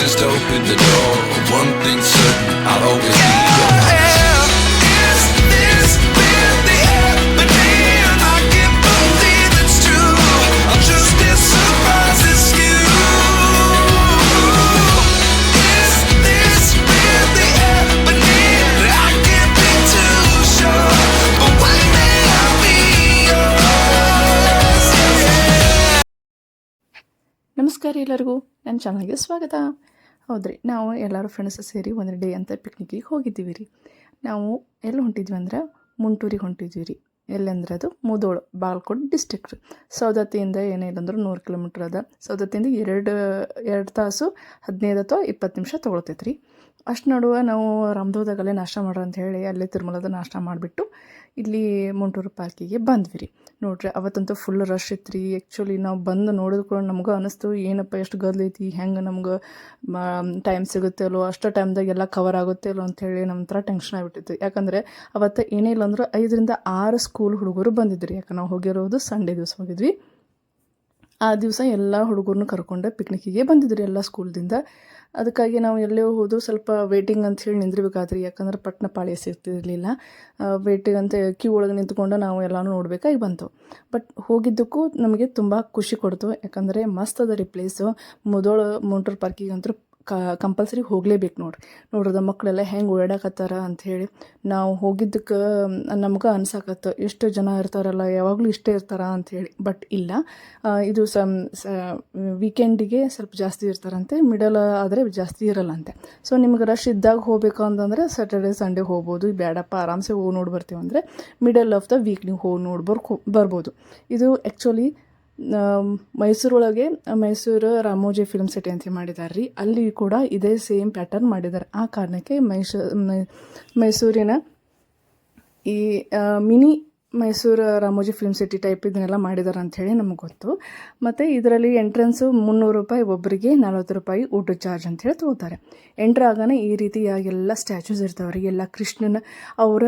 just open the door. One thing's certain, I'll always ನಮಸ್ಕಾರ ಎಲ್ಲರಿಗೂ. ನನ್ನ ಚಾನಲ್ಗೆ ಸ್ವಾಗತ. ಹೌದ್ರಿ, ನಾವು ಎಲ್ಲರೂ ಫ್ರೆಂಡ್ಸ್ ಸೇರಿ ಒಂದು ಡೇ ಅಂತ ಪಿಕ್ನಿಕ್ಕಿಗೆ ಹೋಗಿದ್ದೀವಿ ರೀ. ನಾವು ಎಲ್ಲಿ ಹೊಂಟಿದ್ವಿ ಅಂದ್ರೆ ಮುಂಟೂರಿಗೆ ಹೊಂಟಿದ್ವಿ ರೀ. ಎಲ್ಲಂದ್ರೆ ಅದು? ಮುದೋಳು, ಬಾಲ್ಕೋಟ್ ಡಿಸ್ಟಿಕ್ ಸೌದತ್ತಿಯಿಂದ ಏನೇ ಇಲ್ಲಂದ್ರೆ ನೂರು ಕಿಲೋಮೀಟ್ರ್ ಅದ. ಸೌದತ್ತಿಯಿಂದ ಎರಡು ಎರಡು ತಾಸು ಹದಿನೈದು ಅಥವಾ ಇಪ್ಪತ್ತು ನಿಮಿಷ ತೊಗೊಳ್ತೈತೆ ರೀ ಅಷ್ಟು ನಡುವೆ ನಾವು ರಾಮದುರ್ದಾಗಲ್ಲೇ ನಾಷ್ಟ ಮಾಡ್ರಿ ಅಂತ ಹೇಳಿ ಅಲ್ಲೇ ತಿರುಮಲದ ನಾಷ್ಟ ಮಾಡಿಬಿಟ್ಟು ಇಲ್ಲಿ ಮುಂಟೂರು ಪಾರ್ಕಿಗೆ ಬಂದ್ವಿ ರೀ ನೋಡ್ರಿ, ಅವತ್ತಂತೂ ಫುಲ್ ರಶ್ ಇತ್ತು ರೀ ಆ್ಯಕ್ಚುಲಿ ನಾವು ಬಂದು ನೋಡಿದ್ಕೊಂಡು ನಮ್ಗೆ ಅನ್ನಿಸ್ತು ಏನಪ್ಪ ಎಷ್ಟು ಗದ್ಲೈತಿ ಹೆಂಗೆ ನಮ್ಗೆ ಟೈಮ್ ಸಿಗುತ್ತೆ ಅಲ್ಲೋ, ಅಷ್ಟು ಟೈಮ್ದಾಗ ಎಲ್ಲ ಕವರ್ ಆಗುತ್ತೆ ಅಲ್ಲೋ ಅಂಥೇಳಿ ನಮ್ಮ ಥರ ಟೆನ್ಷನ್ ಆಗಿಬಿಟ್ಟಿತ್ತು. ಯಾಕಂದರೆ ಅವತ್ತು ಏನೇ ಇಲ್ಲ ಅಂದ್ರೆ ಐದರಿಂದ ಆರು ಸ್ಕೂಲ್ ಹುಡುಗರು ಬಂದಿದ್ರಿ. ಯಾಕೆ ನಾವು ಹೋಗಿರೋದು ಸಂಡೇ ದಿವಸ ಹೋಗಿದ್ವಿ. ಆ ದಿವಸ ಎಲ್ಲ ಹುಡುಗರನ್ನು ಕರ್ಕೊಂಡು ಪಿಕ್ನಿಕ್ಕಿಗೆ ರೀ ಎಲ್ಲ ಸ್ಕೂಲ್ದಿಂದ ಅದಕ್ಕಾಗಿ ನಾವು ಎಲ್ಲೇ ಹೋದ್ರು ಸ್ವಲ್ಪ ವೇಟಿಂಗ್ ಅಂತ ಹೇಳಿ ನಿಂದಿರ್ಬೇಕಾದ್ರಿ, ಯಾಕಂದ್ರೆ ಪಟ್ನ ಪಾಳಿ ಸಿಗ್ತಿರಲಿಲ್ಲ ವೇಟಿಂಗ್ ಅಂತ ಕ್ಯೂ ಒಳಗೆ ನಿಂತ್ಕೊಂಡು ನಾವು ಎಲ್ಲನೂ ನೋಡಬೇಕಾಗಿ ಬಂತು. ಬಟ್ ಹೋಗಿದ್ದಕ್ಕೂ ನಮಗೆ ತುಂಬ ಖುಷಿ ಕೊಡ್ತು, ಯಾಕಂದರೆ ಮಸ್ತ್ ಅದ ರೀ ಪ್ಲೇಸು ಮುದೋಳ, ಮೋಟರ್ ಪಾರ್ಕಿಗೆ ಅಂತೂ ಕ, ಕಂಪಲ್ಸರಿ ಹೋಗಲೇಬೇಕು ನೋಡ್ರಿ. ನೋಡ್ರದ ಮಕ್ಕಳೆಲ್ಲ ಹೆಂಗೆ ಓಡಾಡಕತ್ತಾರ ಅಂಥೇಳಿ ನಾವು ಹೋಗಿದ್ದಕ್ಕೆ ನಮ್ಗೆ ಅನ್ಸಾಕತ್ತ, ಎಷ್ಟು ಜನ ಇರ್ತಾರಲ್ಲ, ಯಾವಾಗಲೂ ಇಷ್ಟೇ ಇರ್ತಾರ ಅಂಥೇಳಿ ಬಟ್ ಇಲ್ಲ ಇದು ಸಮ್ ವೀಕೆಂಡಿಗೆ ಸ್ವಲ್ಪ ಜಾಸ್ತಿ ಇರ್ತಾರಂತೆ, ಮಿಡಲ್ ಆದರೆ ಜಾಸ್ತಿ ಇರಲ್ಲಂತೆ. ಸೊ ನಿಮ್ಗೆ ರಶ್ ಇದ್ದಾಗ ಹೋಗ್ಬೇಕು ಅಂತಂದರೆ ಸ್ಯಾಟರ್ಡೆ ಸಂಡೇ ಹೋಗ್ಬೋದು. ಬೇಡಪ್ಪ ಆರಾಮ್ಸೆ ಹೋಗಿ ನೋಡಿ ಬರ್ತೀವಿ ಅಂದರೆ ಮಿಡಲ್ ಆಫ್ ದ ವೀಕ್ ನೀವು ಹೋಗಿ ನೋಡಿ ಬರ್ಕೊ ಬರ್ಬೋದು. ಇದು ಆ್ಯಕ್ಚುಲಿ ಮೈಸೂರೊಳಗೆ ಮೈಸೂರು ರಾಮೋಜಿ ಫಿಲ್ಮ್ ಸಿಟಿ ಅಂತ ಮಾಡಿದ್ದಾರೆ ರೀ. ಅಲ್ಲಿ ಕೂಡ ಇದೇ ಸೇಮ್ ಪ್ಯಾಟರ್ನ್ ಮಾಡಿದ್ದಾರೆ ಆ ಕಾರಣಕ್ಕೆ ಮೈಸೂ ಮೈಸೂರಿನ ಈ mini Mysuru Ramoji film city type ಇದನ್ನೆಲ್ಲ ಮಾಡಿದ್ದಾರೆ ಅಂಥೇಳಿ ನಮಗೆ ಗೊತ್ತು. ಮತ್ತು ಇದರಲ್ಲಿ ಎಂಟ್ರೆನ್ಸು ಮುನ್ನೂರು ರೂಪಾಯಿ ಒಬ್ಬರಿಗೆ ನಲ್ವತ್ತು ರೂಪಾಯಿ ಊಟ ಚಾರ್ಜ್ ಅಂಥೇಳಿ ತೊಗೋತಾರೆ. ಎಂಟ್ರ್ ಆಗೋಣ ಈ ರೀತಿಯ ಎಲ್ಲ ಸ್ಟ್ಯಾಚ್ಯೂಸ್ ಇರ್ತಾವೆ ರೀ ಎಲ್ಲ ಕೃಷ್ಣನ ಅವರ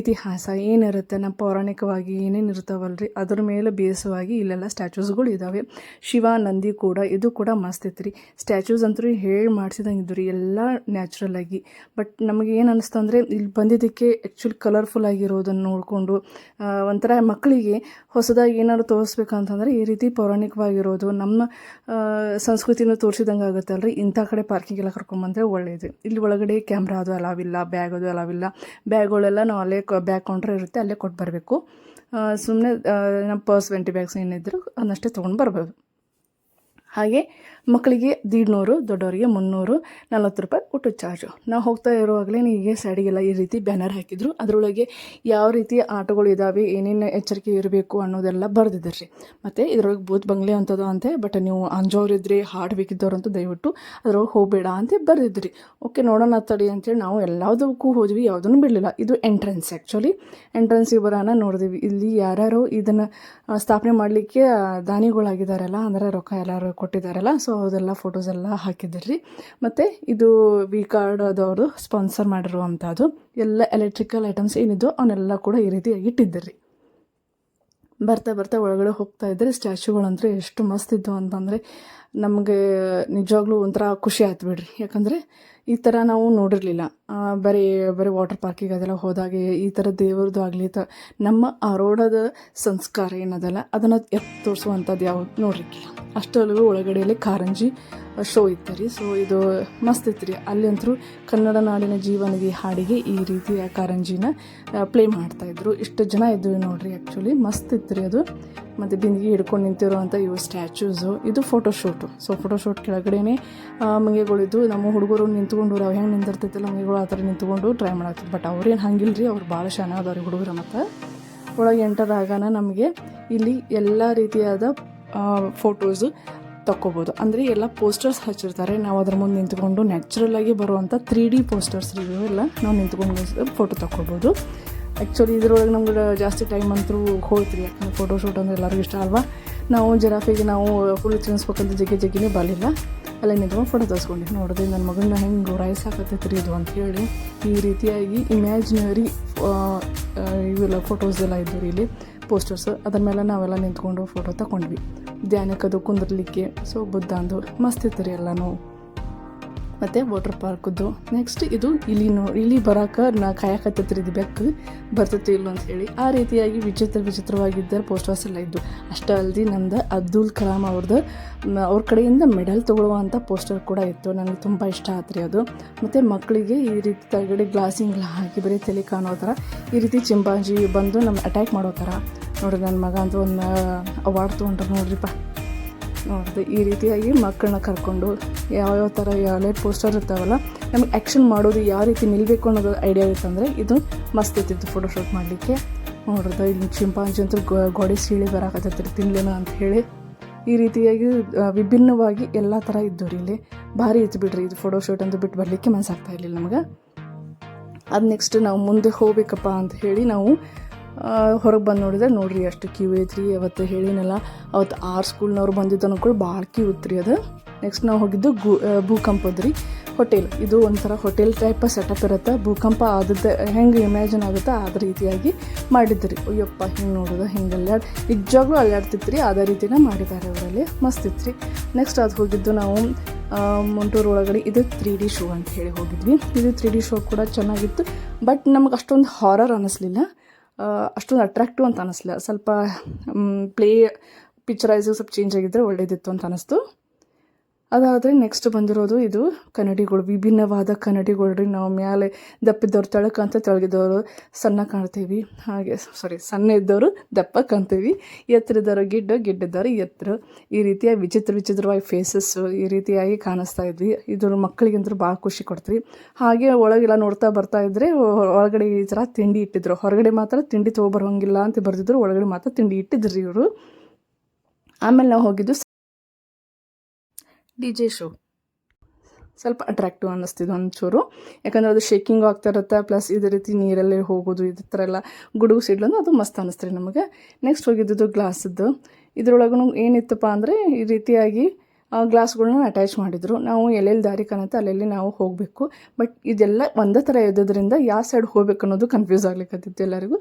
ಇತಿಹಾಸ ಏನಿರುತ್ತೆ, ನಮ್ಮ ಪೌರಾಣಿಕವಾಗಿ ಏನೇನು ಇರ್ತಾವಲ್ಲ ರೀ ಅದ್ರ ಮೇಲೆ ಬೇಸವಾಗಿ ಇಲ್ಲೆಲ್ಲ ಸ್ಟ್ಯಾಚ್ಯೂಸ್ಗಳು ಇದ್ದಾವೆ ಶಿವ, ನಂದಿ ಕೂಡ, ಇದು ಕೂಡ ಮಸ್ತ್ ಐತೆ ರೀ. ಸ್ಟ್ಯಾಚ್ಯೂಸ್ ಅಂತೂ ಹೇಳಿ ಮಾಡಿಸಿದಂಗೆ ಇದ್ದು ರೀ ಎಲ್ಲ ನ್ಯಾಚುರಲ್ ಆಗಿ. ಬಟ್ ನಮಗೆ ಏನು ಅನ್ನಿಸ್ತು ಅಂದರೆ, ಇಲ್ಲಿ ಬಂದಿದ್ದಕ್ಕೆ ಆ್ಯಕ್ಚುಲಿ ಕಲರ್ಫುಲ್ ಆಗಿರೋದನ್ನು ನೋಡಿಕೊಂಡು ಒಂಥರ ಮಕ್ಕಳಿಗೆ ಹೊಸದಾಗಿ ಏನಾದ್ರು ತೋರಿಸ್ಬೇಕಂತಂದ್ರೆ ಈ ರೀತಿ ಪೌರಾಣಿಕವಾಗಿರೋದು ನಮ್ಮ ಸಂಸ್ಕೃತಿನ ಸಂಸ್ಕೃತಿನೂ ತೋರಿಸಿದಂಗೆ ಆಗುತ್ತೆ ಅಲ್ರಿ. ಇಂಥ ಕಡೆ ಪಾರ್ಕಿಂಗೆಲ್ಲ ಕರ್ಕೊಂಬಂದರೆ ಒಳ್ಳೆಯದು ಇಲ್ಲಿ ಒಳಗಡೆ ಕ್ಯಾಮ್ರಾ ಅದು ಅಲಾವಿಲ್ಲ ಬ್ಯಾಗ್ ಅದು ಅಲಾವಿಲ್ಲ ಬ್ಯಾಗ್ಗಳೆಲ್ಲ ನಾವು ಅಲ್ಲೇ ಬ್ಯಾಗ್ ಕೌಂಟ್ರ್ ಇರುತ್ತೆ, ಅಲ್ಲೇ ಕೊಟ್ಟು ಬರಬೇಕು. ಸುಮ್ಮನೆ ನಮ್ಮ ಪರ್ಸ್, ವೆಂಟಿ ಬ್ಯಾಗ್ಸ್ ಏನಿದ್ರು ಅದನ್ನಷ್ಟೇ ತೊಗೊಂಡು ಬರ್ಬೋದು. ಹಾಗೆ ಮಕ್ಕಳಿಗೆ ದೀಡ್ನೂರು, ದೊಡ್ಡವರಿಗೆ ಮುನ್ನೂರು, ನಲ್ವತ್ತು ರೂಪಾಯಿ ಊಟದ ಚಾರ್ಜು. ನಾವು ಹೋಗ್ತಾ ಇರುವಾಗಲೇ ಹೀಗೆ ಸೈಡಿಗೆಲ್ಲ ಈ ರೀತಿ ಬ್ಯಾನರ್ ಹಾಕಿದ್ರು. ಅದರೊಳಗೆ ಯಾವ ರೀತಿ ಆಟೋಗಳು ಇದ್ದಾವೆ ಏನೇನು ಎಚ್ಚರಿಕೆ ಇರಬೇಕು ಅನ್ನೋದೆಲ್ಲ ಬರೆದಿದ್ದಾರೆ ರೀ ಮತ್ತು ಇದ್ರೊಳಗೆ ಬೂತ್ ಬಂಗ್ಲೆ ಅಂತದ ಅಂತೆ ಬಟ್ ನೀವು ಅಂಜೋರಿದ್ರೆ ಹಾಡು ಬೇಕಿದ್ದವ್ರಂತೂ ದಯವಿಟ್ಟು ಅದ್ರೊಳಗೆ ಹೋಗಬೇಡ ಅಂತ ಬರೆದಿದ್ರಿ ಓಕೆ ನೋಡೋಣ ತಡಿ ಅಂತೇಳಿ ನಾವು ಎಲ್ಲದಕ್ಕೂ ಹೋದ್ವಿ, ಯಾವುದನ್ನು ಬಿಡಲಿಲ್ಲ. ಇದು ಎಂಟ್ರೆನ್ಸ್ ಆ್ಯಕ್ಚುಲಿ ಎಂಟ್ರೆನ್ಸ್ ಬರೋಣ ನೋಡಿದ್ವಿ. ಇಲ್ಲಿ ಯಾರ್ಯಾರು ಇದನ್ನು ಸ್ಥಾಪನೆ ಮಾಡಲಿಕ್ಕೆ ದಾನಿಗಳಾಗಿದ್ದಾರಲ್ಲ, ಅಂದರೆ ರೊಕ್ಕ ಎಲ್ಲರೂ ಕೊಟ್ಟಿದ್ದಾರಲ್ಲ ಸೊ ಅದೆಲ್ಲ ಫೋಟೋಸ್ ಎಲ್ಲ ಹಾಕಿದ್ರಿ ಮತ್ತು ಇದು ವಿ ಕಾರ್ಡ್ ಅದವರು ಸ್ಪಾನ್ಸರ್ ಮಾಡಿರುವಂಥದ್ದು. ಎಲ್ಲ ಎಲೆಕ್ಟ್ರಿಕಲ್ ಐಟಮ್ಸ್ ಏನಿದ್ದು ಅವನ್ನೆಲ್ಲ ಕೂಡ ಈ ರೀತಿಯಾಗಿ ಇಟ್ಟಿದ್ದರು. ಬರ್ತಾ ಬರ್ತಾ ಒಳಗಡೆ ಹೋಗ್ತಾ ಇದ್ದರೆ ಸ್ಟ್ಯಾಚುಗಳಂತೂ ಎಷ್ಟು ಮಸ್ತ್ ಇದ್ದವು ಅಂತಂದರೆ ನಮಗೆ ನಿಜವಾಗ್ಲೂ ಒಂಥರ ಖುಷಿ ಆಯ್ತು ಬಿಡ್ರಿ. ಯಾಕಂದರೆ ಈ ಥರ ನಾವು ನೋಡಿರಲಿಲ್ಲ. ಬರೀ ಬರೀ ವಾಟರ್ ಪಾರ್ಕಿಗೆ ಅದೆಲ್ಲ ಹೋದಾಗೆ ಈ ಥರ ದೇವ್ರದ್ದು ಆಗಲಿ ತ, ನಮ್ಮ ಆರೋಡದ ಸಂಸ್ಕಾರ ಏನದಲ್ಲ, ಅದನ್ನು ಎತ್ತು ತೋರಿಸುವಂಥದ್ದು ಯಾವುದು ನೋಡ್ಲಿಕ್ಕಿಲ್ಲ ಅಷ್ಟರಲ್ಲೂ ಒಳಗಡೆಯಲ್ಲಿ ಕಾರಂಜಿ ಶೋ ಇತ್ತು ರೀ. ಸೊ ಇದು ಮಸ್ತ್ ಇತ್ತು ರೀ. ಅಲ್ಲಂತರೂ ಕನ್ನಡ ನಾಡಿನ ಜೀವನದಿ ಹಾಡಿಗೆ ಈ ರೀತಿಯ ಕಾರಂಜಿನ ಪ್ಲೇ ಮಾಡ್ತಾಯಿದ್ರು ಇಷ್ಟು ಜನ ಇದ್ವಿ ನೋಡ್ರಿ ಆ್ಯಕ್ಚುಲಿ ಮಸ್ತ್ ಇತ್ತು ರೀ ಅದು. ಮತ್ತು ಬಿಂದಿಗೆ ಹಿಡ್ಕೊಂಡು ನಿಂತಿರುವಂಥ ಇವು ಸ್ಟ್ಯಾಚ್ಯೂಸು ಇದು ಫೋಟೋಶೂಟು ಸೊ ಫೋಟೋಶೂಟ್ ಕೆಳಗಡೆನೇ ಮಂಗೆಗಳಿದ್ದು ನಮ್ಮ ಹುಡುಗರು ನಿಂತ್ಕೊಂಡು ಅವ್ರು ಹೆಂಗೆ ನಿಂತಿರ್ತೈತಿಲ್ಲ ಮಂಗೆಗಳು ಆ ಥರ ನಿಂತ್ಕೊಂಡು ಟ್ರೈ ಮಾಡಾಕ್ತಿದ್ರು ಬಟ್ ಅವ್ರೇನು ಹಂಗಿಲ್ಲ ರೀ ಅವ್ರು ಭಾಳ ಚೆನ್ನಾಗದವ್ರಿ ಹುಡುಗರು ಮತ್ತು. ಒಳಗೆ ಎಂಟರ್ ಆಗಾನ ನಮಗೆ ಇಲ್ಲಿ ಎಲ್ಲ ರೀತಿಯಾದ ಫೋಟೋಸು ತಕ್ಕೋಬೋದು. ಅಂದರೆ ಎಲ್ಲ ಪೋಸ್ಟರ್ಸ್ ಹಚ್ಚಿರ್ತಾರೆ. ನಾವು ಅದ್ರ ಮುಂದೆ ನಿಂತ್ಕೊಂಡು ನ್ಯಾಚುರಲ್ ಆಗಿ ಬರುವಂಥ ತ್ರೀ ಡಿ ಪೋಸ್ಟರ್ಸ್ ರಿವ್ಯೂ ಎಲ್ಲ ನಾವು ನಿಂತ್ಕೊಂಡು ಫೋಟೋ ತಕ್ಕೋಬೋದು. ಆ್ಯಕ್ಚುಲಿ ಇದ್ರೊಳಗೆ ನಮ್ಗೆ ಜಾಸ್ತಿ ಟೈಮ್ ಅಂತೂ ಹೋಯ್ತು ರೀ ಯಾಕಂದ್ರೆ ಫೋಟೋಶೂಟ್ ಅಂದ್ರೆ ಎಲ್ಲರಿಗೂ ಇಷ್ಟ ಅಲ್ವಾ? ನಾವು ಜರಾಫಿಗೆ ನಾವು ಫುಲ್ ತಿನ್ನಿಸ್ಬೇಕಂತ ಜಗ್ಗಿ ಜಗ್ಗಿನೇ ಬರಲಿಲ್ಲ ಅಲ್ಲೇ ನಿಂತ್ಕೊಂಡು ಫೋಟೋ ತೋರಿಸ್ಕೊಂಡು ನೋಡಿದೆ ನನ್ನ ಮಗನ ಹೆಂಗೆ ರೈಸ್ ರೀ ಇದು ಅಂತ ಹೇಳಿ. ಈ ರೀತಿಯಾಗಿ ಇಮ್ಯಾಜಿನರಿ ಇವೆಲ್ಲ ಫೋಟೋಸ್ ಎಲ್ಲ ಇದ್ದವು ಇಲ್ಲಿ ಪೋಸ್ಟರ್ಸ್ ಅದ್ರ ಮೇಲೆ ನಾವೆಲ್ಲ ನಿಂತ್ಕೊಂಡು ಫೋಟೋ ತಗೊಂಡ್ವಿ. ಧ್ಯಾನಕ್ಕೆ ಅದು ಕುಂದಿರ್ಲಿಕ್ಕೆ, ಸೊ ಬುದ್ಧ ಅಂದು, ಮಸ್ತ್ ಇತ್ತು ರೀ ಎಲ್ಲನೂ. ಮತ್ತು ವಾಟರ್ ಪಾರ್ಕದ್ದು ನೆಕ್ಸ್ಟ್ ಇದು ಇಲ್ಲಿ ನೋ ಇಲಿ ಬರೋಕೆ ನಾ ಕಾಯಕತ್ತೈತ್ರಿ ಇದು ಬೆಕ್ಕು ಬರ್ತೈತಿ ಇಲ್ಲ ಅಂತ ಹೇಳಿ. ಆ ರೀತಿಯಾಗಿ ವಿಚಿತ್ರ ವಿಚಿತ್ರವಾಗಿದ್ದ ಪೋಸ್ಟರ್ಸ್ ಎಲ್ಲ ಇದ್ದು. ಅಷ್ಟೇ ಅಲ್ಲದೆ ನಮ್ದು ಅಬ್ದುಲ್ ಕಲಾಂ ಅವ್ರದ್ದು ಅವ್ರ ಕಡೆಯಿಂದ ಮೆಡಲ್ ತೊಗೊಳ್ಳುವಂಥ ಪೋಸ್ಟರ್ ಕೂಡ ಇತ್ತು. ನನಗೆ ತುಂಬ ಇಷ್ಟ ಆತ್ರಿ ಅದು. ಮತ್ತು ಮಕ್ಕಳಿಗೆ ಈ ರೀತಿ ತಗಡಿ ಗ್ಲಾಸಿಂಗ್ ಹಾಕಿ ಬರೀ ತಲೆ ಕಾಣೋ ಥರ ಈ ರೀತಿ ಚಿಂಪಾಂಜಿ ಬಂದು ನಮ್ಮ ಅಟ್ಯಾಕ್ ಮಾಡೋ ಥರ ನೋಡ್ರಿ ನನ್ನ ಮಗ ಅಂತ ಒಂದು ಅವಾರ್ಡ್ ತೊಗೊಂಡ್ರೆ ನೋಡ್ರಿಪ್ಪ. ನೋಡಿದೆ ಈ ರೀತಿಯಾಗಿ ಮಕ್ಕಳನ್ನ ಕರ್ಕೊಂಡು ಯಾವ್ಯಾವ ಥರ ಯಾವ್ಯಾವ ಪೋಸ್ಟರ್ ಇರ್ತಾವಲ್ಲ, ನಮಗೆ ಆ್ಯಕ್ಷನ್ ಮಾಡೋದು ಯಾವ ರೀತಿ ನಿಲ್ಲಬೇಕು ಅನ್ನೋದು ಐಡಿಯಾ ಇತ್ತಂದರೆ ಇದು ಮಸ್ತ್ ಇರ್ತಿತ್ತು ಫೋಟೋಶೂಟ್ ಮಾಡಲಿಕ್ಕೆ. ನೋಡ್ರದ ಇಲ್ಲಿ ಚಿಂಪಾಂಜಿ ಅಂತೂ ಗೋಡೆ ಸೀಳಿ ಬರಾಕತ್ತೈತ್ರಿ, ತಿನ್ಲೇನ ಅಂತ ಹೇಳಿ. ಈ ರೀತಿಯಾಗಿ ವಿಭಿನ್ನವಾಗಿ ಎಲ್ಲ ಥರ ಇದ್ದವ್ರಿ ಇಲ್ಲಿ. ಭಾರಿ ಇತ್ತು ಬಿಡ್ರಿ ಇದು ಫೋಟೋಶೂಟ್ ಅಂತ ಬಿಟ್ಟು ಬರಲಿಕ್ಕೆ ಮನಸ್ಸಾಗ್ತಾ ಇರಲಿಲ್ಲ ನಮಗೆ. ಅದು ನೆಕ್ಸ್ಟ್ ನಾವು ಮುಂದೆ ಹೋಗ್ಬೇಕಪ್ಪ ಅಂತ ಹೇಳಿ ನಾವು ಹೊರಗೆ ಬಂದು ನೋಡಿದ್ರೆ ನೋಡ್ರಿ ಅಷ್ಟು ಕ್ಯೂ ಐತ್ರಿ, ಅವತ್ತು ಹೇಳಿನಲ್ಲ ಅವತ್ತು ಆರು ಸ್ಕೂಲ್ನವ್ರು ಬಂದಿದ್ದು ಅನ್ಕೊಳ್ಳಿ ಭಾಳ ಕ್ಯೂ ಇತ್ತು ಅದು. ನೆಕ್ಸ್ಟ್ ನಾವು ಹೋಗಿದ್ದು ಗು ಭೂಕಂಪದ್ರಿ ಹೋಟೆಲ್ ಇದು ಒಂಥರ ಹೋಟೆಲ್ ಟೈಪ್ ಸೆಟಪ್ ಇರುತ್ತೆ. ಭೂಕಂಪ ಆದದ್ದು, ಹೆಂಗೆ ಇಮ್ಯಾಜಿನ್ ಆಗುತ್ತೆ ಅದ ರೀತಿಯಾಗಿ ಮಾಡಿದ್ರಿ. ಅಯ್ಯಪ್ಪ, ಹಿಂಗೆ ನೋಡೋದು, ಹಿಂಗೆ ಅಲ್ಲಾಡ್ ನಿಜವಾಗ್ಲೂ ಅಲ್ಲಾಡ್ತಿತ್ತು ರೀ ಅದೇ ರೀತಿನ ಮಾಡಿದ್ದಾರೆ ಅವರಲ್ಲಿ. ಮಸ್ತ್ ಇತ್ತು ರೀ ನೆಕ್ಸ್ಟ್ ಅದು ಹೋಗಿದ್ದು ನಾವು ಮುಂಟೂರು ಒಳಗಡೆ ಇದು ತ್ರೀ ಡಿ ಶೋ ಅಂತ ಹೇಳಿ ಹೋಗಿದ್ವಿ. ಇದು ತ್ರೀ ಡಿ ಶೋ ಕೂಡ ಚೆನ್ನಾಗಿತ್ತು. ಬಟ್ ನಮಗೆ ಅಷ್ಟೊಂದು ಹಾರರ್ ಅನ್ನಿಸ್ಲಿಲ್ಲ ಅಷ್ಟೊಂದು ಅಟ್ರಾಕ್ಟಿವ್ ಅಂತ ಅನ್ನಿಸ್ಲಿಲ್ಲ ಸ್ವಲ್ಪ ಪ್ಲೇ ಪಿಕ್ಚರೈಸು ಸ್ವಲ್ಪ ಚೇಂಜ್ ಆಗಿದ್ದರೆ ಒಳ್ಳೆಯದಿತ್ತು ಅಂತ ಅನ್ನಿಸ್ತು ಅದಾದರೆ ನೆಕ್ಸ್ಟ್ ಬಂದಿರೋದು ಇದು ಕನ್ನಡಿಗಳು, ವಿಭಿನ್ನವಾದ ಕನ್ನಡಿಗಳು ರೀ. ನಾವು ಮೇಲೆ ದಪ್ಪಿದ್ದವ್ರು ತೆಳಕ್ಕೆ ಅಂತ ತೆಳಗಿದ್ದವರು ಸಣ್ಣ ಕಾಣ್ತೀವಿ. ಹಾಗೆ ಸಾರಿ ಸಣ್ಣ ಇದ್ದವರು ದಪ್ಪ ಕಾಣ್ತೀವಿ. ಎತ್ತರಿದ್ದವರು ಗಿಡ್ಡ ಗಿಡ್ಡಿದ್ದವರು ಎತ್ತರ. ಈ ರೀತಿಯ ವಿಚಿತ್ರ ವಿಚಿತ್ರವಾಗಿ ಫೇಸಸ್ಸು ಈ ರೀತಿಯಾಗಿ ಕಾಣಿಸ್ತಾ ಇದ್ವಿ. ಇದ್ರ ಮಕ್ಕಳಿಗಂತೂ ಭಾಳ ಖುಷಿ ಕೊಡ್ತೀವಿ. ಹಾಗೆ ಒಳಗೆಲ್ಲ ನೋಡ್ತಾ ಬರ್ತಾ ಇದ್ದರೆ ಒಳಗಡೆ ಈ ಥರ ತಿಂಡಿ ಇಟ್ಟಿದ್ರು. ಹೊರಗಡೆ ಮಾತ್ರ ತಿಂಡಿ ತೊಗೊಬರೋಂಗಿಲ್ಲ ಅಂತ ಬರ್ತಿದ್ರು ಒಳಗಡೆ ಮಾತ್ರ ತಿಂಡಿ ಇಟ್ಟಿದ್ರು ಇವರು. ಆಮೇಲೆ ನಾವು ಹೋಗಿದ್ದು ಡಿ ಜೆ ಶೋ. ಸ್ವಲ್ಪ ಅಟ್ರಾಕ್ಟಿವ್ ಅನ್ನಿಸ್ತಿದ್ದು ಒಂಚೂರು. ಯಾಕಂದ್ರೆ ಅದು ಶೇಕಿಂಗ್ ಆಗ್ತಾ ಇರುತ್ತೆ ಪ್ಲಸ್ ಇದೇ ರೀತಿ ನೀರಲ್ಲಿ ಹೋಗೋದು, ಇದೇ ಥರ ಎಲ್ಲ ಗುಡುಗು ಸಿಡ್ಲಂದ್ರೆ ಅದು ಮಸ್ತ್ ಅನ್ನಿಸ್ತು ನಮಗೆ. ನೆಕ್ಸ್ಟ್ ಹೋಗಿದ್ದು ಗ್ಲಾಸದ್ದು ಇದ್ರೊಳಗೂ ಏನಿತ್ತಪ್ಪ ಅಂದರೆ ಈ ರೀತಿಯಾಗಿ ಗ್ಲಾಸ್ಗಳನ್ನ ಅಟ್ಯಾಚ್ ಮಾಡಿದರು. ನಾವು ಎಲ್ಲೆಲ್ಲಿ ದಾರಿ ಕಾಣುತ್ತೆ ಅಲ್ಲೆಲ್ಲಿ ನಾವು ಹೋಗಬೇಕು. ಬಟ್ ಇದೆಲ್ಲ ಒಂದೇ ಥರ ಇದ್ದದ್ರಿಂದ ಯಾವ ಸೈಡ್ ಹೋಗ್ಬೇಕು ಅನ್ನೋದು ಕನ್ಫ್ಯೂಸ್ ಆಗ್ಲಿಕ್ಕತ್ತಿತ್ತು ಎಲ್ಲರಿಗೂ.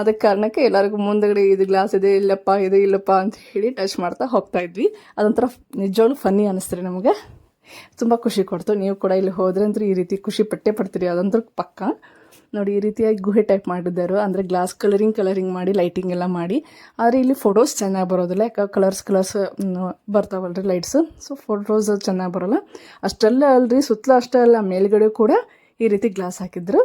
ಅದಕ್ಕೆ ಕಾರಣಕ್ಕೆ ಎಲ್ಲರಿಗೂ ಮುಂದಗಡೆ ಇದು ಗ್ಲಾಸ್ ಇದೆ, ಇಲ್ಲಪ್ಪ ಇದೆ ಇಲ್ಲಪ್ಪ ಅಂತ ಹೇಳಿ ಟಚ್ ಮಾಡ್ತಾ ಹೋಗ್ತಾ ಇದ್ವಿ. ಅದೊಂಥರ ನಿಜವಾಗ್ಲು ಫನ್ನಿ ಅನ್ನಿಸ್ತಾರೆ ನಮಗೆ. ತುಂಬ ಖುಷಿ ಕೊಡ್ತು. ನೀವು ಕೂಡ ಇಲ್ಲಿ ಹೋದ್ರೆ ಅಂದ್ರೆ ಈ ರೀತಿ ಖುಷಿ ಪಟ್ಟೆ ಪಡ್ತೀರಿ. ಅದಂತೂ ಪಕ್ಕ. ನೋಡಿ, ಈ ರೀತಿಯಾಗಿ ಗುಹೆ ಟೈಪ್ ಮಾಡಿದ್ದಾರೆ. ಅಂದರೆ ಗ್ಲಾಸ್ ಕಲರಿಂಗ್ ಕಲರಿಂಗ್ ಮಾಡಿ ಲೈಟಿಂಗ್ ಎಲ್ಲ ಮಾಡಿ. ಆದರೆ ಇಲ್ಲಿ ಫೋಟೋಸ್ ಚೆನ್ನಾಗಿ ಬರೋದಿಲ್ಲ. ಯಾಕೆ ಕಲರ್ಸ್ ಕಲರ್ಸ್ ಬರ್ತಾವಲ್ರಿ ಲೈಟ್ಸ್ ಸೊ ಫೋಟೋಸ್ ಚೆನ್ನಾಗಿ ಬರೋಲ್ಲ. ಅಷ್ಟೆಲ್ಲ ಅಲ್ರಿ, ಸುತ್ತಲೂ ಅಷ್ಟೇ ಅಲ್ಲ, ಮೇಲ್ಗಡೆ ಕೂಡ ಈ ರೀತಿ ಗ್ಲಾಸ್ ಹಾಕಿದ್ರು.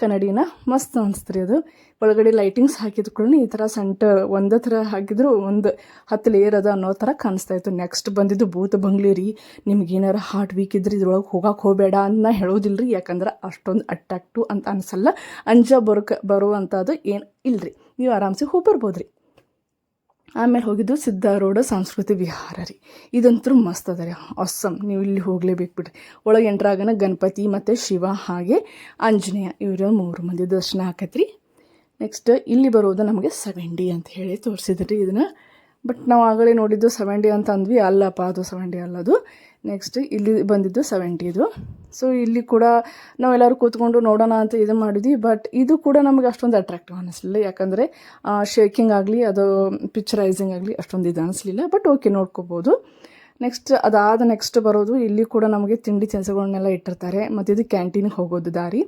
ಕನ್ನಡಿನ ಮಸ್ತ್ ಅನಿಸ್ತು ರೀ ಅದು. ಒಳಗಡೆ ಲೈಟಿಂಗ್ಸ್ ಹಾಕಿದ ಕೂಡಲೇ ಈ ಥರ ಸೆಂಟ ಒಂದೇ ಥರ ಹಾಕಿದ್ರು ಒಂದು ಹತ್ತು ಲೇಯರ್ ಅದ ಅನ್ನೋ ಥರ ಕಾಣಿಸ್ತಾ ಇತ್ತು. ನೆಕ್ಸ್ಟ್ ಬಂದಿದ್ದು ಭೂತ ಬಂಗ್ಲಿ ರೀ ನಿಮ್ಗೆ ಏನಾರ ಹಾರ್ಟ್ ವೀಕ್ ಇದ್ರೆ ಇದ್ರೊಳಗೆ ಹೋಗಕ್ಕೆ ಹೋಗಬೇಡ ಅಂತ ಹೇಳೋದಿಲ್ಲ ರೀ ಯಾಕಂದ್ರೆ ಅಷ್ಟೊಂದು ಅಟ್ರಾಕ್ಟಿವ್ ಅಂತ ಅನಿಸಲ್ಲ. ಅಂಜ ಬರೋಕೆ ಬರುವಂಥದ್ದು ಏನು ಇಲ್ರಿ. ನೀವು ಆರಾಮ್ಸೆ ಹೋಗಿ ಬರ್ಬೋದು ರೀ ಆಮೇಲೆ ಹೋಗಿದ್ದು ಸಿದ್ಧಾರೂಢ ಸಂಸ್ಕೃತಿ ವಿಹಾರ ರೀ. ಇದಂತೂ ಮಸ್ತ್ ಅದ ರೀ. ಅಸ್ಸಮ್ ನೀವು ಇಲ್ಲಿ ಹೋಗಲೇಬೇಕು ಬಿಡ್ರಿ. ಒಳಗೆ ಎಂಟ್ರಾಗನ ಗಣಪತಿ ಮತ್ತು ಶಿವ ಹಾಗೆ ಆಂಜನೇಯ ಇವರು ಮೂರು ಮಂದಿ ದರ್ಶನ ಆಕೈತ್ರಿ ನೆಕ್ಸ್ಟ್ ಇಲ್ಲಿ ಬರೋದು ನಮಗೆ ಸೆವೆಂಡಿ ಅಂತ ಹೇಳಿ ತೋರಿಸಿದ್ರಿ ಇದನ್ನು. ಬಟ್ ನಾವು ಆಗಲೇ ನೋಡಿದ್ದು ಸೆವೆಂಟಿ ಅಂತ ಅಂದ್ವಿ. ಅಲ್ಲಪ್ಪ, ಅದು ಸೆವೆಂಟಿ ಅಲ್ಲದು ನೆಕ್ಸ್ಟ್ ಇಲ್ಲಿ ಬಂದಿದ್ದು ಸೆವೆಂಟಿದು ಸೊ ಇಲ್ಲಿ ಕೂಡ ನಾವೆಲ್ಲರೂ ಕೂತ್ಕೊಂಡು ನೋಡೋಣ ಅಂತ ಇದು ಮಾಡಿದ್ವಿ. ಬಟ್ ಇದು ಕೂಡ ನಮಗೆ ಅಷ್ಟೊಂದು ಅಟ್ರಾಕ್ಟಿವ್ ಅನ್ನಿಸ್ಲಿಲ್ಲ ಯಾಕಂದರೆ ಶೇಕಿಂಗ್ ಆಗಲಿ, ಅದು ಪಿಕ್ಚರೈಸಿಂಗ್ ಆಗಲಿ ಅಷ್ಟೊಂದು ಇದು ಅನ್ನಿಸ್ಲಿಲ್ಲ ಬಟ್ ಓಕೆ ನೋಡ್ಕೋಬೋದು. ನೆಕ್ಸ್ಟ್ ಅದಾದ ನೆಕ್ಸ್ಟ್ ಬರೋದು ಇಲ್ಲಿ ಕೂಡ ನಮಗೆ ತಿಂಡಿ ತಿನಿಸುಗಳನ್ನೆಲ್ಲ ಇಟ್ಟಿರ್ತಾರೆ. ಮತ್ತು ಇದು ಕ್ಯಾಂಟೀನಿಗೆ ಹೋಗೋದು ದಾರಿ.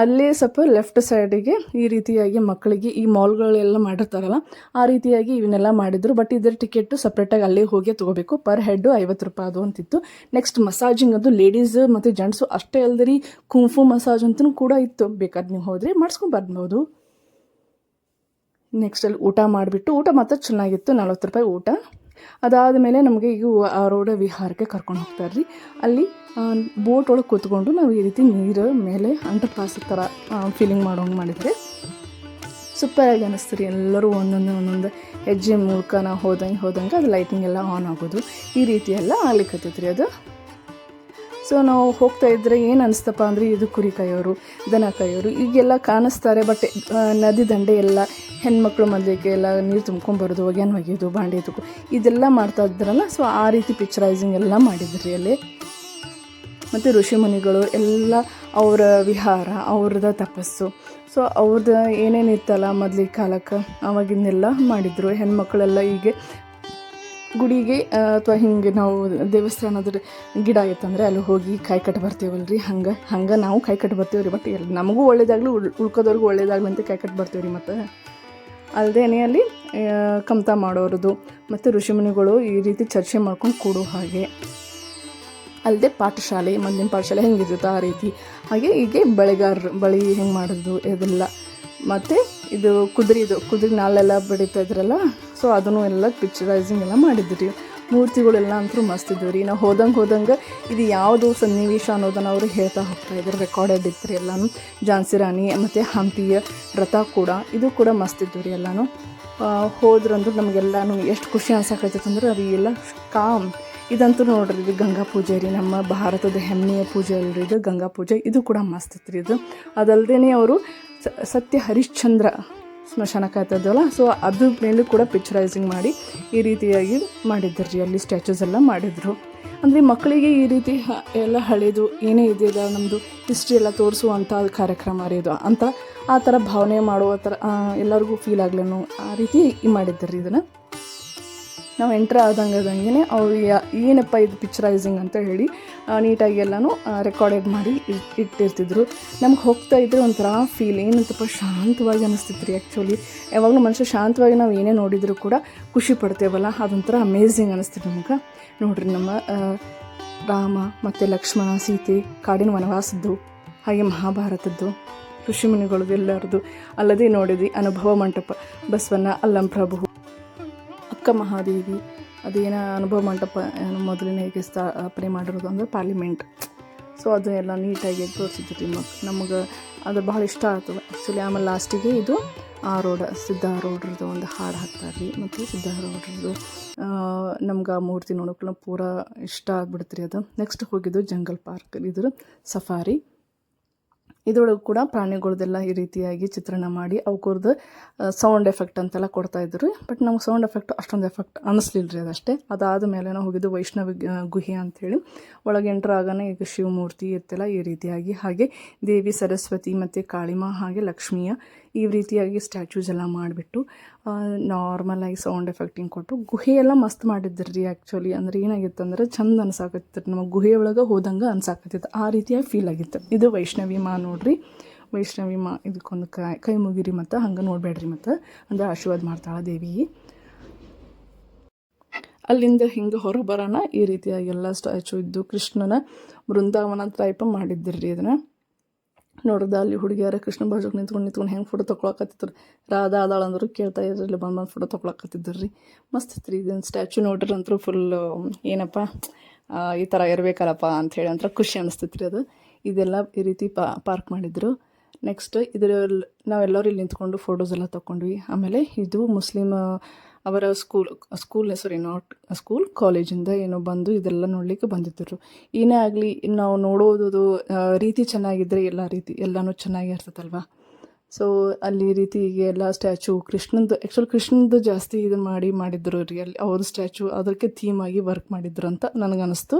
ಅಲ್ಲೇ ಸ್ವಲ್ಪ ಲೆಫ್ಟ್ ಸೈಡಿಗೆ ಈ ರೀತಿಯಾಗಿ ಮಕ್ಕಳಿಗೆ ಈ ಮಾಲ್ಗಳೆಲ್ಲ ಮಾಡಿರ್ತಾರಲ್ಲ, ಆ ರೀತಿಯಾಗಿ ಇವನ್ನೆಲ್ಲ ಮಾಡಿದ್ರು. ಬಟ್ ಇದರ ಟಿಕೆಟು ಸಪ್ರೇಟಾಗಿ ಅಲ್ಲೇ ಹೋಗಿ ತೊಗೋಬೇಕು. ಪರ್ ಹೆಡ್ಡು ಐವತ್ತು ರೂಪಾಯಿ ಅದು ಅಂತಿತ್ತು. ನೆಕ್ಸ್ಟ್ ಮಸಾಜಿಂಗ್ ಅದು ಲೇಡೀಸ್ ಮತ್ತು ಜೆಂಟ್ಸು ಅಷ್ಟೇ ಅಲ್ದರಿ ಕುಂಫು ಮಸಾಜ್ ಅಂತಲೂ ಕೂಡ ಇತ್ತು. ಬೇಕಾದ್ರೆ ನೀವು ಹೋದರೆ ಮಾಡಿಸ್ಕೊಂಡು ಬರ್ಬೋದು. ನೆಕ್ಸ್ಟ್ ಅಲ್ಲಿ ಊಟ ಮಾಡಿಬಿಟ್ಟು, ಊಟ ಮಾತ್ರ ಚೆನ್ನಾಗಿತ್ತು. ನಲ್ವತ್ತು ರೂಪಾಯಿ ಊಟ. ಅದಾದ ಮೇಲೆ ನಮಗೆ ಈಗ ರೋಡ ವಿಹಾರಕ್ಕೆ ಕರ್ಕೊಂಡು ಹೋಗ್ತಾರೆ ರೀ ಅಲ್ಲಿ ಬೋಟ್ ಒಳಗೆ ಕೂತ್ಕೊಂಡು ನಾವು ಈ ರೀತಿ ನೀರು ಮೇಲೆ ಅಂಡರ್ ಪಾಸ್ ಥರ ಫೀಲಿಂಗ್ ಮಾಡೋಂಗೆ ಮಾಡಿದರೆ ಸೂಪರಾಗಿ ಅನ್ನಿಸ್ತು ರೀ. ಎಲ್ಲರೂ ಒಂದೊಂದು ಒಂದೊಂದು ಹೆಜ್ಜೆ ಮೂಲಕ ನಾವು ಹೋದಂಗೆ ಹೋದಂಗೆ ಅದು ಲೈಟಿಂಗ್ ಎಲ್ಲ ಆನ್ ಆಗೋದು. ಈ ರೀತಿ ಎಲ್ಲ ಆಗ್ಲಿಕ್ಕತ್ತೈತೆ ರೀ ಅದು. ಸೊ ನಾವು ಹೋಗ್ತಾ ಇದ್ದರೆ ಏನು ಅನಿಸ್ತಪ್ಪ ಅಂದರೆ ಇದು ಕುರಿ ಕಾಯೋರು ದನ ಕಾಯೋರು ಈಗೆಲ್ಲ ಕಾಣಿಸ್ತಾರೆ ಬಟ್ ನದಿ ದಂಡೆ ಎಲ್ಲ, ಹೆಣ್ಮಕ್ಳು ಮದುವೆಗೆ ಎಲ್ಲ ನೀರು ತುಂಬ್ಕೊಂಬರೋದು ಒಗ್ಯಾನ್ ಒಗೆಯೋದು, ಬಾಂಡೆ ತುಕು ಇದೆಲ್ಲ ಮಾಡ್ತಾ ಇದ್ರಲ್ಲ ಸೊ ಆ ರೀತಿ ಪಿಕ್ಚರೈಸಿಂಗ್ ಎಲ್ಲ ಮಾಡಿದ್ರಿ ಅಲ್ಲಿ. ಮತ್ತು ಋಷಿಮುನಿಗಳು ಎಲ್ಲ ಅವರ ವಿಹಾರ ಅವ್ರದ್ದು ತಪಸ್ಸು ಸೊ ಅವ್ರದ್ದು ಏನೇನು ಇತ್ತಲ್ಲ ಮೊದಲಿನ ಕಾಲಕ್ಕೆ, ಅವಾಗಿನ್ನೆಲ್ಲ ಮಾಡಿದರು, ಹೆಣ್ಮಕ್ಳೆಲ್ಲ ಹೀಗೆ ಗುಡಿಗೆ ಅಥವಾ ಹಿಂಗೆ ನಾವು ದೇವಸ್ಥಾನದ ಗಿಡ ಇತ್ತಂದರೆ ಅಲ್ಲಿ ಹೋಗಿ ಕಾಯಿ ಕಟ್ಟು ಬರ್ತೀವಲ್ಲ ರೀ ಹಂಗೆ ಹಂಗೆ ನಾವು ಕಾಯಿ ಕಟ್ಟು ಬರ್ತೀವಿ ರೀ ಬಟ್ ಎಲ್ಲ ನಮಗೂ ಒಳ್ಳೇದಾಗಲಿ, ಉಳ್, ಉಳ್ಕೋದವ್ರಿಗೂ ಒಳ್ಳೇದಾಗಲಿ ಅಂತ ಕಾಯಿ ಕಟ್ಟು ಬರ್ತೀವಿ ರೀ ಮತ್ತು. ಅಲ್ಲದೇನೆ ಅಲ್ಲಿ ಕಮತ ಕಮ್ತ ಮಾಡೋರದು ಮತ್ತು ಋಷಿಮುನಿಗಳು ಈ ರೀತಿ ಚರ್ಚೆ ಮಾಡ್ಕೊಂಡು ಕೊಡೋ ಹಾಗೆ. ಅಲ್ಲದೆ ಪಾಠಶಾಲೆ, ಮಂದಿನ ಪಾಠಶಾಲೆ ಹೆಂಗಿರ್ತೈತೆ ಆ ರೀತಿ. ಹಾಗೆ ಹೀಗೆ ಬಳೆಗಾರರು, ಬಳಿ ಹೆಂಗೆ ಮಾಡೋದು, ಇದೆಲ್ಲ. ಮತ್ತು ಇದು ಕುದುರೆದು ಕುದುರೆ ನಾಳೆಲ್ಲ ಬಡಿತಾ ಇದ್ರಲ್ಲ ಸೊ ಅದನ್ನು ಎಲ್ಲ ಪಿಕ್ಚರೈಸಿಂಗ್ ಎಲ್ಲ ಮಾಡಿದ್ರಿ ಮೂರ್ತಿಗಳೆಲ್ಲ ಅಂತೂ ಮಸ್ತ್ ರೀ. ನಾವು ಹೋದಂಗೆ ಹೋದಂಗೆ ಇದು ಯಾವುದು ಸನ್ನಿವೇಶ ಅನ್ನೋದನ್ನು ಅವರು ಹೇಳ್ತಾ ಹೋಗ್ತಾ ಇದ್ರು ರೆಕಾರ್ಡೆಡ್ ಇತ್ತು ರೀ ಎಲ್ಲನೂ. ಝಾನ್ಸಿ ರಾಣಿ ಮತ್ತು ಹಂಪಿಯ ರಥ ಕೂಡ, ಇದು ಕೂಡ ಮಸ್ತ್ ರೀ ಎಲ್ಲನೂ. ಹೋದ್ರಂದ್ರೆ ನಮಗೆಲ್ಲನೂ ಎಷ್ಟು ಖುಷಿ ಅನ್ಸಕತ್ತೈತೆ ಅಂದ್ರೆ ಅದು ಎಲ್ಲ ಕಾಮ್ ಇದಂತೂ ನೋಡ್ರಿ, ಇದು ಗಂಗಾ ಪೂಜೆ ರೀ. ನಮ್ಮ ಭಾರತದ ಹೆಮ್ಮೆಯ ಪೂಜೆ ಅಲ್ರಿ ಇದು, ಗಂಗಾ ಪೂಜೆ. ಇದು ಕೂಡ ಮಸ್ತ್ ಇತ್ತು ರೀ ಇದು. ಅದಲ್ಲದೆ ಅವರು ಸತ್ಯ ಹರಿಶ್ಚಂದ್ರ ಸ್ಮಶಾನಕ್ಕೆ ಕಾಯ್ತದಲ್ಲ ಸೊ ಅದ್ರ ಮೇಲೂ ಕೂಡ ಪಿಕ್ಚರೈಸಿಂಗ್ ಮಾಡಿ ಈ ರೀತಿಯಾಗಿ ಮಾಡಿದ್ರು ರೀ, ಅಲ್ಲಿ ಸ್ಟ್ಯಾಚೂಸ್ ಎಲ್ಲ ಮಾಡಿದರು. ಅಂದರೆ ಮಕ್ಕಳಿಗೆ ಈ ರೀತಿ ಎಲ್ಲ ಹಳೆಯದು ಏನೇ ಇದೆಯಲ್ಲ ನಮ್ಮದು ಹಿಸ್ಟ್ರಿ ಎಲ್ಲ ತೋರಿಸುವಂಥ ಕಾರ್ಯಕ್ರಮ ರೀ ಇದು. ಅಂತ ಆ ಥರ ಭಾವನೆ ಮಾಡುವ ಥರ ಎಲ್ಲರಿಗೂ ಫೀಲ್ ಆಗ್ಲೇನು ಆ ರೀತಿ ಮಾಡಿದ್ದಾರೆ ಇದನ್ನು. ನಾವು ಎಂಟ್ರ್ ಆದಂಗೆ ಆದಂಗೆ ಅವ್ರು ಏನಪ್ಪ ಇದು ಪಿಕ್ಚರೈಸಿಂಗ್ ಅಂತ ಹೇಳಿ ನೀಟಾಗಿ ಎಲ್ಲನೂ ರೆಕಾರ್ಡೆಡ್ ಮಾಡಿ ಇಟ್- ಇಟ್ಟಿರ್ತಿದ್ರು. ನಮ್ಗೆ ಹೋಗ್ತಾ ಇದ್ರೆ ಒಂಥರ ಫೀಲ್ ಏನಂತಪ್ಪ, ಶಾಂತವಾಗಿ ಅನಿಸ್ತಿತ್ತು ರೀ ಆ್ಯಕ್ಚುಲಿ ಯಾವಾಗಲೂ ಮನುಷ್ಯ ಶಾಂತವಾಗಿ ನಾವು ಏನೇ ನೋಡಿದರೂ ಕೂಡ ಖುಷಿ ಪಡ್ತೇವಲ್ಲ, ಅದೊಂಥರ ಅಮೇಝಿಂಗ್ ಅನಿಸ್ತಿತ್ತು ನಮ್ಗೆ. ನೋಡಿರಿ ನಮ್ಮ ರಾಮ ಮತ್ತು ಲಕ್ಷ್ಮಣ, ಸೀತೆ, ಕಾಡಿನ ವನವಾಸದ್ದು, ಹಾಗೆ ಮಹಾಭಾರತದ್ದು, ಋಷಿಮುನಿಗಳದ್ದು ಎಲ್ಲರದ್ದು ಅಲ್ಲದೆ ನೋಡಿದ್ವಿ ಅನುಭವ ಮಂಟಪ, ಬಸವಣ್ಣ ಅಲ್ಲಂ ಪ್ರಭು ಅಕ್ಕ ಮಹಾದೇವಿ. ಅದೇನ ಅನುಭವ ಮಂಟಪ ಏನು ಮೊದಲನೇಗೆ ಸ್ಥಾಪನೆ ಮಾಡಿರೋದು ಅಂದರೆ ಪಾರ್ಲಿಮೆಂಟ್ ಸೊ ಅದು ಎಲ್ಲ ನೀಟಾಗಿ ತೋರಿಸಿದ್ರು ರೀ ನಮಗೆ ಅದು ಭಾಳ ಇಷ್ಟ ಆಯ್ತು ಆ್ಯಕ್ಚುಲಿ ಆಮೇಲೆ ಲಾಸ್ಟಿಗೆ ಇದು ಆ ರೋಡ ಸಿದ್ಧಾರೂಢರದ್ದು ಒಂದು ಹಾಡು ಹಾಕ್ತಾರೆ ರೀ ಮತ್ತು ಸಿದ್ಧಾರೂಢರದ್ದು ನಮ್ಗೆ ಆ ಮೂರ್ತಿ ನೋಡೋಕೆ ಪೂರಾ ಇಷ್ಟ ಆಗ್ಬಿಡ್ತು ರೀ ಅದು. ನೆಕ್ಸ್ಟ್ ಹೋಗಿದ್ದು ಜಂಗಲ್ ಪಾರ್ಕ್. ಇದ್ರ ಸಫಾರಿ. ಇದ್ರೊಳಗೆ ಕೂಡ ಪ್ರಾಣಿಗಳ್ದೆಲ್ಲ ಈ ರೀತಿಯಾಗಿ ಚಿತ್ರಣ ಮಾಡಿ ಅವಕ್ಕವ್ರದ್ದು ಸೌಂಡ್ ಎಫೆಕ್ಟ್ ಅಂತೆಲ್ಲ ಕೊಡ್ತಾ ಇದ್ರು ಬಟ್ ನಮ್ಗೆ ಸೌಂಡ್ ಎಫೆಕ್ಟ್ ಅಷ್ಟೊಂದು ಎಫೆಕ್ಟ್ ಅನ್ನಿಸ್ಲಿಲ್ಲ ರೀ ಅದಷ್ಟೇ. ಅದಾದ ಮೇಲೆ ನಾವು ಹೋಗಿದ್ದು ವೈಷ್ಣವ ಗುಹೆ ಅಂಥೇಳಿ ಒಳಗೆ ಎಂಟ್ರ್ ಆಗೋಣ ಈಗ ಶಿವಮೂರ್ತಿ ಇರ್ತಿಲ್ಲ ಈ ರೀತಿಯಾಗಿ. ಹಾಗೆ ದೇವಿ, ಸರಸ್ವತಿ ಮತ್ತು ಕಾಳಿಮಾ ಹಾಗೆ ಲಕ್ಷ್ಮಿಯ ಈ ರೀತಿಯಾಗಿ ಸ್ಟ್ಯಾಚ್ಯೂಸ್ ಎಲ್ಲ ಮಾಡಿಬಿಟ್ಟು ನಾರ್ಮಲಾಗಿ ಸೌಂಡ್ ಎಫೆಕ್ಟಿಂಗ್ ಕೊಟ್ಟು ಗುಹೆಯೆಲ್ಲ ಮಸ್ತ್ ಮಾಡಿದ್ರು ರೀ ಆ್ಯಕ್ಚುಲಿ ಅಂದ್ರೆ ಏನಾಗಿತ್ತು ಅಂದ್ರೆ ಚಂದ ಅನ್ಸಾಕತ್ತಿತ್ತು. ನಮಗೆ ಗುಹೆ ಒಳಗೆ ಹೋದಂಗೆ ಅನ್ಸಾಕತ್ತಿತ್ತು. ಆ ರೀತಿಯಾಗಿ ಫೀಲ್ ಆಗಿತ್ತು. ಇದು ವೈಷ್ಣವಿ ಮಾ ನೋಡ್ರಿ. ವೈಷ್ಣವಿ ಮಾ ಇದಕ್ಕೊಂದು ಕೈ ಕೈ ಮುಗಿರಿ ಮತ್ತು ಹಂಗೆ ನೋಡಬೇಡ್ರಿ ಮತ್ತು. ಅಂದ್ರೆ ಆಶೀರ್ವಾದ ಮಾಡ್ತಾಳೆ ದೇವಿ. ಅಲ್ಲಿಂದ ಹಿಂಗೆ ಹೊರಗೆ ಬರೋಣ. ಈ ರೀತಿಯಾಗಿ ಎಲ್ಲ ಸ್ಟ್ಯಾಚು ಇದ್ದು ಕೃಷ್ಣನ ಬೃಂದಾವನ ಟೈಪ್ ಮಾಡಿದ್ದಿರಿ ಇದನ್ನು. ನೋಡ್ದ ಅಲ್ಲಿ ಹುಡುಗಿಯಾರ ಕೃಷ್ಣ ಬಾಜುಗೆ ನಿಂತ್ಕೊಂಡು ನಿಂತ್ಕೊಂಡು ಹೆಂಗೆ ಫೋಟೋ ತೊಗೊಳಕತ್ತಿದ್ರು ರಾಧಾ ಅದಾಳ ಅಂದ್ರು ಕೇಳ್ತಾ ಇದ್ರಲ್ಲಿ ಬಂದು ಬಂದು ಫೋಟೋ ತೊಗೊಳಕತ್ತಿದ್ರು ರೀ ಮಸ್ತ್ ಇತ್ತು ರೀ ಇದನ್ನು ಸ್ಟ್ಯಾಚು ನೋಡ್ರಿ ಅಂತೂ ಫುಲ್ ಏನಪ್ಪ ಈ ಥರ ಇರಬೇಕಲ್ಲಪ್ಪ ಅಂಥೇಳಿ ಅಂದ್ರೆ ಖುಷಿ ಅನಿಸ್ತೈತ್ರಿ ಅದು. ಇದೆಲ್ಲ ಈ ರೀತಿ ಪಾರ್ಕ್ ಮಾಡಿದ್ರು. ನೆಕ್ಸ್ಟ್ ಇದರಲ್ಲಿ ನಾವೆಲ್ಲರೂ ಇಲ್ಲಿ ನಿಂತ್ಕೊಂಡು ಫೋಟೋಸ್ ಎಲ್ಲ ತೊಗೊಂಡ್ವಿ ಆಮೇಲೆ ಇದು ಮುಸ್ಲಿಮ್ ಅವರ school school sorry not school ಕಾಲೇಜಿಂದ ಏನೋ ಬಂದು ಇದೆಲ್ಲ ನೋಡಲಿಕ್ಕೆ ಬಂದಿದ್ದರು. ಏನೇ ಆಗಲಿ, ನಾವು ನೋಡೋದು ರೀತಿ ಚೆನ್ನಾಗಿದ್ದರೆ ಎಲ್ಲ ರೀತಿ, ಎಲ್ಲನೂ ಚೆನ್ನಾಗಿ ಇರ್ತದಲ್ವ? ಸೊ ಅಲ್ಲಿ ಈ ರೀತಿ ಈಗ ಎಲ್ಲ ಸ್ಟ್ಯಾಚು ಕೃಷ್ಣಂದು ಆ್ಯಕ್ಚುಲ್ ಕೃಷ್ಣಂದು ಜಾಸ್ತಿ ಇದು ಮಾಡಿ ಮಾಡಿದ್ರು ಅಲ್ಲಿ ಅವ್ರ ಸ್ಟ್ಯಾಚು ಅದಕ್ಕೆ ಥೀಮ್ ಆಗಿ ವರ್ಕ್ ಮಾಡಿದ್ರು ಅಂತ ನನಗನ್ನಿಸ್ತು.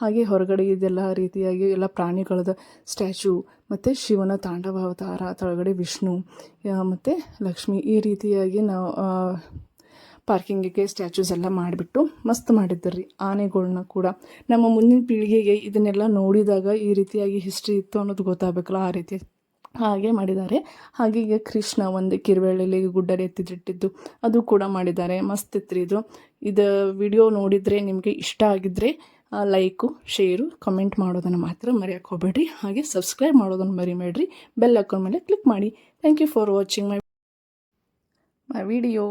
ಹಾಗೆ ಹೊರಗಡೆ ಇದೆಲ್ಲ ರೀತಿಯಾಗಿ ಎಲ್ಲ ಪ್ರಾಣಿಗಳದ ಸ್ಟ್ಯಾಚು ಮತ್ತು ಶಿವನ ತಾಂಡವ ಅವತಾರ ಕೆಳಗಡೆ ವಿಷ್ಣು ಮತ್ತು ಲಕ್ಷ್ಮಿ, ಈ ರೀತಿಯಾಗಿ ನಾವು ಪಾರ್ಕಿಂಗಿಗೆ ಸ್ಟ್ಯಾಚೂಸ್ ಎಲ್ಲ ಮಾಡಿಬಿಟ್ಟು ಮಸ್ತ್ ಮಾಡಿದ್ದರು ರೀ ಆನೆಗಳ್ನ ಕೂಡ. ನಮ್ಮ ಮುಂದಿನ ಪೀಳಿಗೆಗೆ ಇದನ್ನೆಲ್ಲ ನೋಡಿದಾಗ ಈ ರೀತಿಯಾಗಿ ಹಿಸ್ಟ್ರಿ ಇತ್ತು ಅನ್ನೋದು ಗೊತ್ತಾಗಬೇಕಲ್ಲ, ಆ ರೀತಿ ಹಾಗೆ ಮಾಡಿದ್ದಾರೆ. ಹಾಗೆ ಈಗ ಕೃಷ್ಣ ಒಂದು ಕಿರುವೆಳ್ಳಿಲಿ ಗುಡ್ಡರೆ ಎತ್ತಿದಿಟ್ಟಿದ್ದು ಅದು ಕೂಡ ಮಾಡಿದ್ದಾರೆ. ಮಸ್ತ್ ಇತ್ತು ಇದು. ಇದು ವಿಡಿಯೋ ನೋಡಿದರೆ ನಿಮಗೆ ಇಷ್ಟ ಆಗಿದ್ದರೆ ಲೈಕು ಶೇರು ಕಮೆಂಟ್ ಮಾಡೋದನ್ನು ಮಾತ್ರ ಮರೆಯೋಕೆ ಹೋಗಬೇಡ್ರಿ. ಹಾಗೆ ಸಬ್ಸ್ಕ್ರೈಬ್ ಮಾಡೋದನ್ನು ಮರಿಬೇಡ್ರಿ. ಬೆಲ್ ಹಾಕೊಂಡ ಮೇಲೆ ಕ್ಲಿಕ್ ಮಾಡಿ. Thank you for watching my my video